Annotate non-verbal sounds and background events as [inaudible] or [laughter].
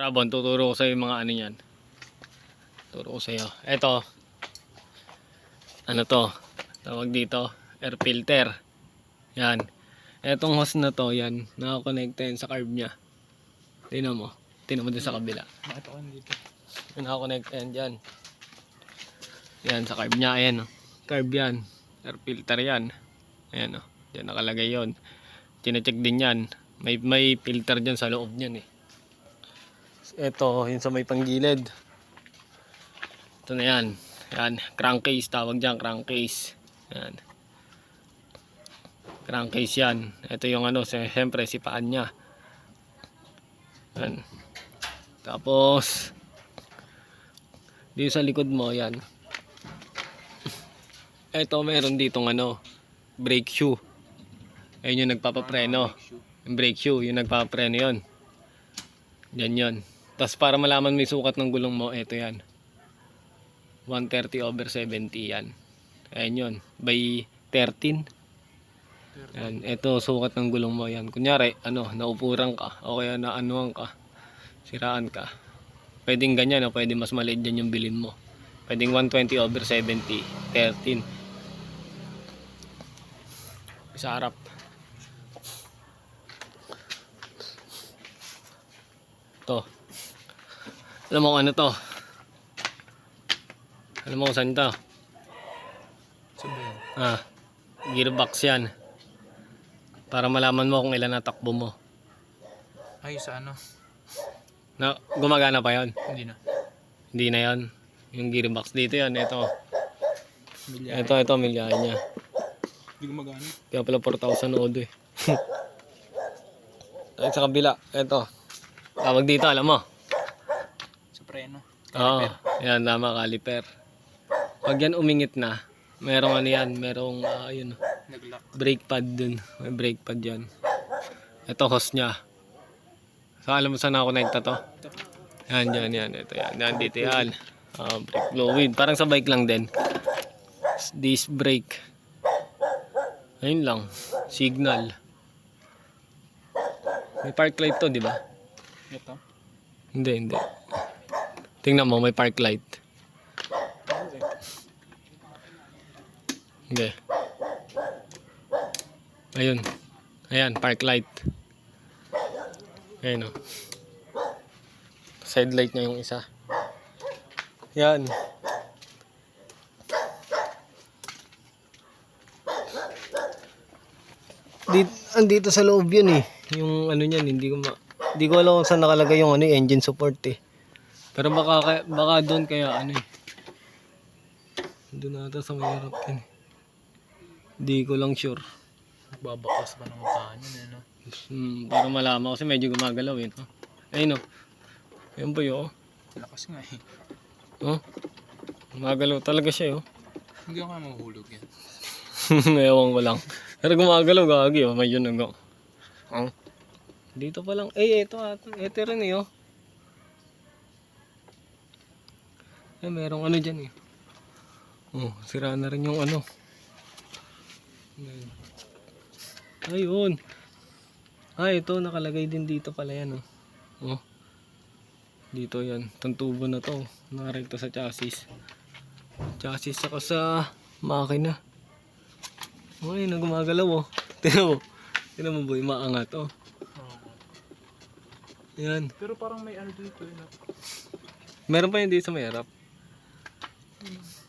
Rabon, tuturo ko sa yung mga ano yan. Tuturo ko sa iyo. Ito. Ano to? Tawag dito, air filter. Yan. Etong hose na to, yan, nakakonekta yan sa carb niya. Tingnan mo. Tingnan mo din sa kabila. Ako dito? Nakakonekta yan dyan. Yan, sa carb niya. Ayan, oh. Carb yan. Air filter yan. Ayan, oh. Diyan nakalagay yon. Chinecheck din yan. May, may filter dyan sa loob niyan, eh. Ito, yun sa may panggilid. Ito na yan. Yan, crankcase. Tawag dyan, crankcase. Yan. Crankcase yan. Ito yung ano, si- siyempre, si paan niya. Yan. Tapos, dito sa likod mo, yan. Ito, meron ditong ano, brake shoe. Ayun yung nagpapapreno. Yung brake shoe, yung nagpapapreno yun. Yan yun. Tapos para malaman may sukat ng gulong mo, ito yan. 130 over 70 yan. Ayan yun. By 13. Yan. Ito, sukat ng gulong mo yan. Kunyari, ano, naupuran ka. O kaya naanuhan ka. Siraan ka. Pwedeng ganyan o pwedeng mas maliit dyan yung bilin mo. Pwedeng 120 over 70. 13. Sa harap. To. Alam mo kung ano to? Alam mo kung saan to? Ah, gearbox yan. Para malaman mo kung ilan na takbo mo. Ay, sa ano? Na, gumagana pa yon Hindi na. Hindi na yon Yung gearbox dito yan. Ito. Milyar. Ito, ito, milyahe niya. Hindi gumagana. Kaya pala 4,000 odo eh. [laughs] Ay, sa kabila. Ito. Tawag dito, alam mo. Preno. Oo. Yan, tama, caliper. Pag yan umingit na, merong ano yan, merong, ah, yun, Nag-lock. brake pad dun. May brake pad yan. Ito, hose niya. So, alam mo saan nakakonekta to? Yan, yan, yan. Ito yan. Yan, dito yan. Ah, brake fluid. Parang sa bike lang din. Disc brake. Ayun lang. Signal. May park light to, di ba? Ito. Hindi, hindi. Tingnan mo, may park light. Hindi. Ayun. Ayan, park light. Ayun o. Side light niya yung isa. Yan. Dito, andito sa loob yun eh. Yung ano niyan, hindi ko ma... Hindi ko alam kung saan nakalagay yung ano, eh, engine support eh. Pero baka, baka doon kaya ano eh. Doon ata sa may harap yan eh. Hindi ko lang sure. Babakas ba ng mukha niya, ano? Hmm, para malaman kasi medyo gumagalaw eh. No? Ayun o. Ayun po yun. Lakas nga eh. Oh. Gumagalaw talaga siya oh. Hindi ako mahuhulog yan. [laughs] Ewan ko lang. Pero gumagalaw gagi oh. May yun nag oh. Dito pa lang. Eh, ito ata. Ito rin eh oh. Eh, merong ano dyan eh. Oh, sira na rin yung ano. Ayun. Ah, ito nakalagay din dito pala yan oh. Oh. Dito yan. Itong tubo na to. Nakarekta sa chassis. Chassis saka sa makina. Uy, na gumagalaw oh. [laughs] Tingnan mo. Tingnan mo boy, maangat oh. Yan. Pero parang may ano dito no? Meron pa yun dito sa may harap. Isso.